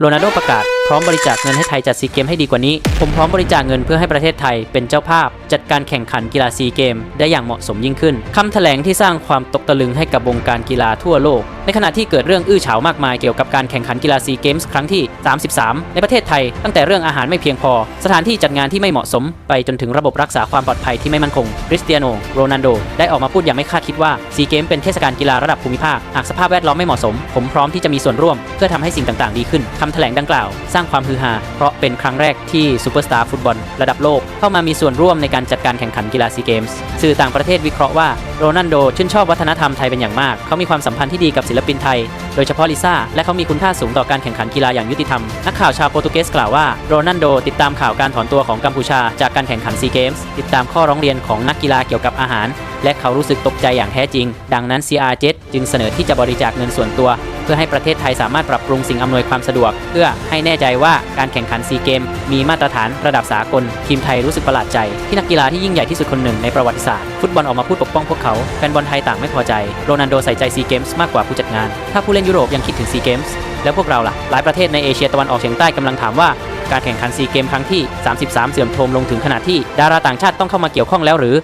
โรนัลโดประกาศ ร้อมบริจาคเงินให้ไทยจัดซีเกมให้ดีกว่านี้ ผมพร้อมบริจาคเงินเพื่อให้ประเทศไทยเป็นเจ้าภาพ จัดการแข่งขันกีฬาซีเกม ได้อย่างเหมาะสมยิ่งขึ้นคำแถลงที่สร้างความตกตะลึงให้กับวงการกีฬาทั่วโลก ในขณะที่เกิดเรื่องอื้อฉาวมากมายเกี่ยวกับการแข่งขันกีฬาซีเกมส์ครั้งที่ 33 ในประเทศไทย ตั้งแต่เรื่องอาหารไม่เพียงพอ สถานที่จัดงานที่ไม่เหมาะสม ไปจนถึงระบบรักษาความปลอดภัยที่ไม่มั่นคงคริสเตียโนโรนัลโดได้ออกมาพูดอย่างไม่คาดคิดว่าซีเกมเป็นเทศกาลกีฬาระดับภูมิภาคหากสภาพแวดล้อมไม่เหมาะสม ผมพร้อมที่จะมีส่วนร่วม เพื่อทำให้สิ่งต่างๆ ดีขึ้นคำแถลงดังกล่าวสร้างางความฮือฮา เพราะเป็นครั้งแรกที่ซูเปอร์สตาร์ฟุตบอลระดับโลก เข้ามามีส่วนร่วมในการจัดการแข่งขันกีฬาซีเกมส์สื่อต่างประเทศวิเคราะห์ว่าโรนัลโดชื่นชอบวัฒนธรรมไทยเป็นอย่างมาก เขามีความสัมพันธ์ที่ดีกับศิลปินไทย โดยเฉพาะลิซ่า และเขามีคุณค่าสูงต่อการแข่งขันกีฬาอย่างยุติธรรม นักข่าวชาวโปรตุเกสกล่าวว่าโรนัลโดติดตามข่าวการถอนตัวของกัมพูชาจากการแข่งขันซีเกมส์ติดตามข้อร้องเรียนของนักกีฬาเกี่ยวกับอาหาร และเขารู้สึกตกใจอย่างแท้จริง ดังนั้น CR7 จึงเสนอที่จะบริจาคเงินส่วนตัว พื่อให้ประเทศไทยสามารถปรับปรุงสิ่งอำนวยความสะดวก เพื่อให้แน่ใจว่าการแข่งขันซีเกม มีมาตรฐานระดับสากล ทีมไทยรู้สึกประหลาดใจ ที่นักกีฬาที่ยิ่งใหญ่ที่สุดคนหนึ่งในประวัติศาสตร์ ฟุตบอลออกมาพูดปกป้องพวกเขาแฟนบอลไทยต่างไม่พอใจโรนัลโดใส่ใจซีเกมส์มากกว่าผู้จัดงาน ถ้าผู้เล่นยุโรปยังคิดถึงซีเกมส์แล้วพวกเราล่ะหลายประเทศในเอเชียตะวันออกเฉียงใต้กำลังถามว่าการแข่งขันซีเกมครั้งที่ 33 เสื่อมโทรมลงถึงขนาดที่ดาราต่างชาติต้องเข้ามาเกี่ยวข้องแล้วหรือ